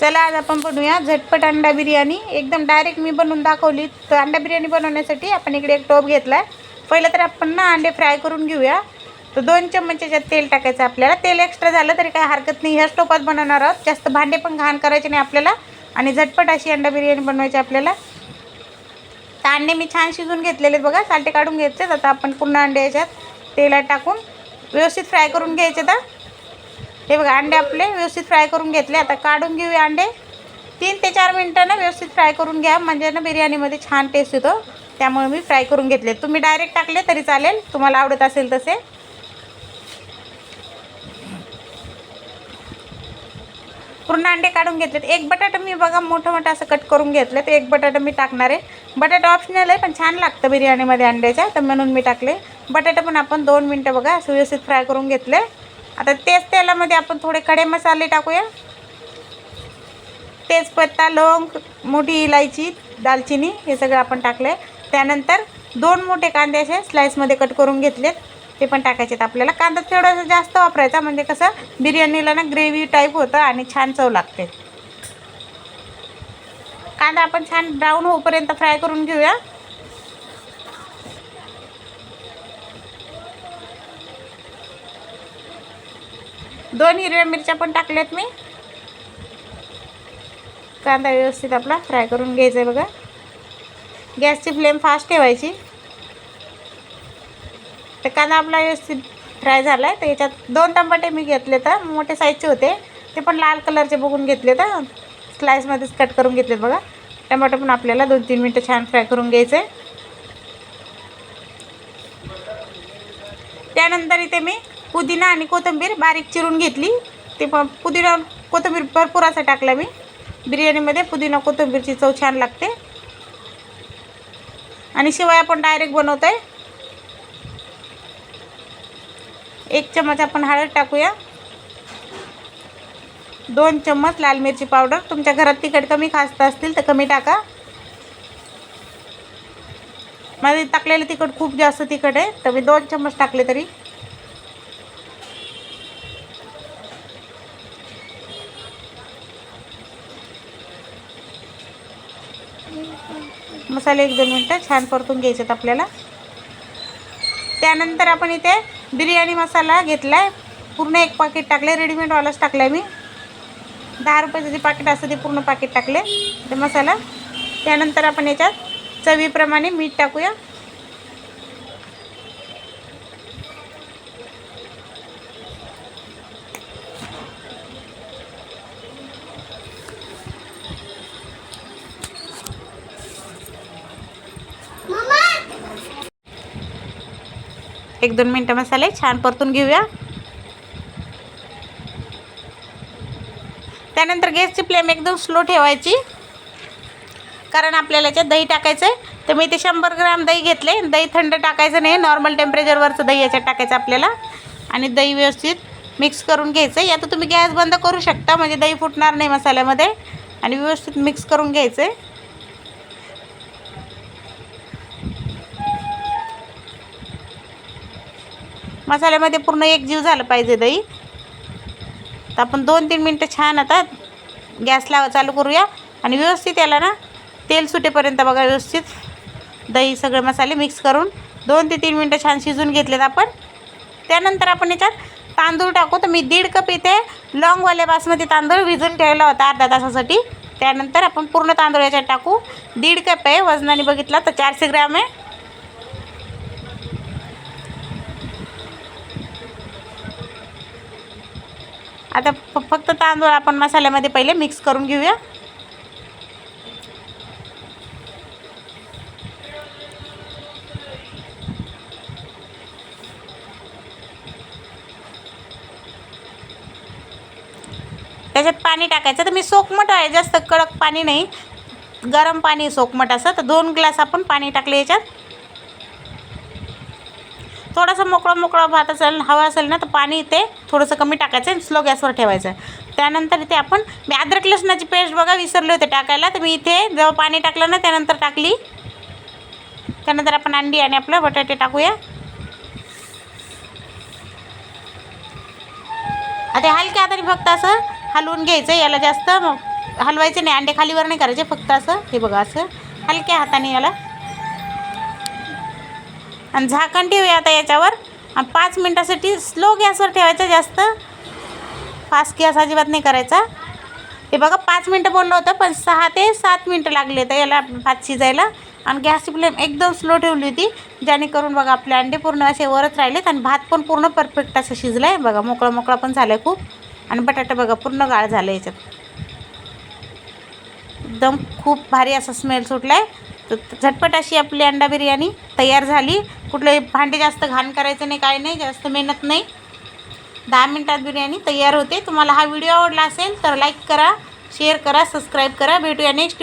चला आज आपण बनवूया झटपट अंडा बिर्याणी. एकदम डायरेक्ट मी बनवून दाखवली. तर अंडा बिर्याणी बनवण्यासाठी आपण इकडे एक टोप घेतला आहे पहिलं तर आपण ना अंडे फ्राय करून घेऊया. तर दोन चम्मच याच्यात तेल टाकायचं आपल्याला. तेल एक्स्ट्रा झालं तरी काही हरकत नाही. ह्याच टोपात बनवणार आहोत. जास्त भांडे पण घाण करायचे नाही आपल्याला. आणि झटपट अशी अंडा बिर्याणी बनवायची आपल्याला. तर अंडे मी छान शिजून घेतलेले आहेत बघा. सालटे काढून घ्यायचे आता आपण पुन्हा अंडे याच्यात तेलात टाकून व्यवस्थित फ्राय करून घ्यायचे तर हे बघा अंडे आपले व्यवस्थित फ्राय करून घेतले. आता काढून घेऊया अंडे. तीन ते चार मिनटं ना व्यवस्थित फ्राय करून घ्या. म्हणजे ना बिर्याणीमध्ये छान टेस्ट येतो. त्यामुळे मी फ्राय करून घेतले. तुम्ही डायरेक्ट टाकले तरी चालेल. तुम्हाला आवडत असेल तसे. पूर्ण अंडे काढून घेतलेत. एक बटाटा मी बघा मोठं मोठं असं कट करून घेतलं तर एक बटाटा मी टाकणार आहे. बटाटा ऑप्शनल आहे पण छान लागतं बिर्याणीमध्ये अंड्याच्या. तर म्हणून मी टाकले. बटाटा पण आपण दोन मिनटं बघा असं व्यवस्थित फ्राय करून घेतले. आता तेच तेलामध्ये आपण थोडे खडे मसाले टाकूया. तेजपत्ता लवंग मोठी इलायची दालचिनी हे सगळं आपण टाकलं त्यानंतर दोन मोठे कांदे असे स्लाईसमध्ये कट करून घेतलेत. ते पण टाकायचे आहेत आपल्याला. कांदा थोडासा जास्त वापरायचा म्हणजे कसं बिर्याणीला ना ग्रेव्ही टाईप होतं आणि छान चव लागते. कांदा आपण छान ब्राऊन होऊपर्यंत फ्राय करून घेऊया. दोन हिरव्या मिरच्या पण टाकल्यात मी. कांदा व्यवस्थित आपला फ्राय करून घ्यायचा आहे बघा. गॅसची फ्लेम फास्ट ठेवायची. तर कांदा आपला व्यवस्थित फ्राय झाला आहे तर याच्यात दोन टमाटे मी घेतले तर मोठे साईजचे होते. ते पण लाल कलरचे बघून घेतले तर स्लाईसमध्येच कट करून घेतले बघा. टमाटो पण आपल्याला दोन तीन मिनटं छान फ्राय करून घ्यायचं. आहे त्यानंतर इथे मी पुदिना आणि कोथिंबीर बारीक चिरून घेतली. ते पण पुदिना कोथिंबीर भरपूर असा टाकला मी. बिर्याणीमध्ये पुदिना कोथिंबीरची चव छान लागते. आणि शिवाय आपण डायरेक्ट बनवतो आहे एक चम्मच आपण हळद टाकूया. दोन चम्मच लाल मिरची पावडर. तुमच्या घरात तिखट कमी खास्त असतील तर कमी टाका. माझे टाकलेलं तिखट खूप जास्त तिखट आहे तर मी दोन चम्मच टाकले तरी मसाले एक दोन मिनटं छान परतून घ्यायचे आहेत आपल्याला. त्यानंतर आपण इथे बिर्याणी मसाला घेतला आहे पूर्ण एक पाकिट टाकले रेडीमेडवालाच टाकला आहे मी. दहा रुपयाचं जे पाकिट असतं ते पूर्ण पाकिट टाकले. ते मसाला. त्यानंतर आपण याच्यात चवीप्रमाणे मीठ टाकूया. एक दोन मिनटं मसाले छान परतून घेऊया. त्यानंतर गॅसची फ्लेम एकदम स्लो ठेवायची. कारण आपल्याला याच्यात दही टाकायचं आहे तर मी ते शंभर ग्राम दही घेतले. दही थंड टाकायचं नाही. नॉर्मल टेम्परेचरवरचं दही याच्यात टाकायचं आपल्याला. आणि दही व्यवस्थित मिक्स करून घ्यायचं आहे आता तुम्ही गॅस बंद करू शकता. म्हणजे दही फुटणार नाही मसाल्यामध्ये. आणि व्यवस्थित मिक्स करून घ्यायचं आहे मसाल्यामध्ये पूर्ण एक जीव झालं पाहिजे दही. तर आपण दोन तीन मिनटं छान आता गॅस लावा चालू करूया. आणि व्यवस्थित याला ना तेल सुटेपर्यंत बघा व्यवस्थित दही सगळे मसाले मिक्स करून दोन ते तीन मिनटं छान शिजून घेतलेत आपण. त्यानंतर आपण याच्यात तांदूळ टाकू. तर मी दीड कप इथे लॉंगवाले बासमती तांदूळ भिजून ठेवला होता अर्धा तासासाठी. त्यानंतर आपण पूर्ण तांदूळ याच्यात टाकू. दीड कप आहे वजनाने बघितला तर चारशे ग्रॅम आहे. आता फ फक्त तांदूळ आपण मसाल्यामध्ये पहिले मिक्स करून घेऊया. त्याच्यात पाणी टाकायचं. तर मी सोकमट आहे जास्त कडक पाणी नाही. गरम पाणी सोकमट असं. तर दोन ग्लास आपण पाणी टाकले याच्यात. थोडंसं मोकळं मोकळं भात असेल हवा असेल ना तर पाणी इथे थोडंसं कमी टाकायचं आणि स्लो गॅसवर ठेवायचं. त्यानंतर इथे आपण मी अद्रक लसणाची पेस्ट बघा विसरले होते टाकायला. तर मी इथे जेव्हा पाणी टाकलं ना त्यानंतर टाकली. त्यानंतर आपण अंडी आणि आपलं बटाटे टाकूया. आता हलक्या हाताने फक्त असं हलवून घ्यायचं याला जास्त मग हलवायचं नाही अंडे खालीवर नाही करायचे फक्त असं हे बघा असं हलक्या हाताने याला आणि झाकण ठेवूया आता याच्यावर. आणि पाच मिनटासाठी स्लो गॅसवर ठेवायचं जास्त. फास्ट गॅस अजिबात नाही करायचा. हे बघा पाच मिनटं बोललं होतं पण सहा ते सात मिनटं लागले तर याला भात शिजायला. आणि गॅसची फ्लेम एकदम स्लो ठेवली होती जेणेकरून बघा आपले अंडे पूर्ण असे वरच राहिलेत आणि भात पण पूर्ण परफेक्ट असं शिजलं आहे बघा मोकळा मोकळा पण झाला आहे खूप. आणि बटाटा बघा पूर्ण गाळ झालं याच्यात. एकदम खूप भारी असा स्मेल सुटला आहे तर झटपट अशी आपली अंडा बिर्याणी तयार झाली. कुठलंही भांडे जास्त घाण करायचं नाही काय नाही जास्त मेहनत नाही. दहा मिनटात बिर्याणी तयार होते. तुम्हाला हा व्हिडिओ आवडला असेल तर लाईक करा शेअर करा सबस्क्राईब करा. भेटूया नेक्स्ट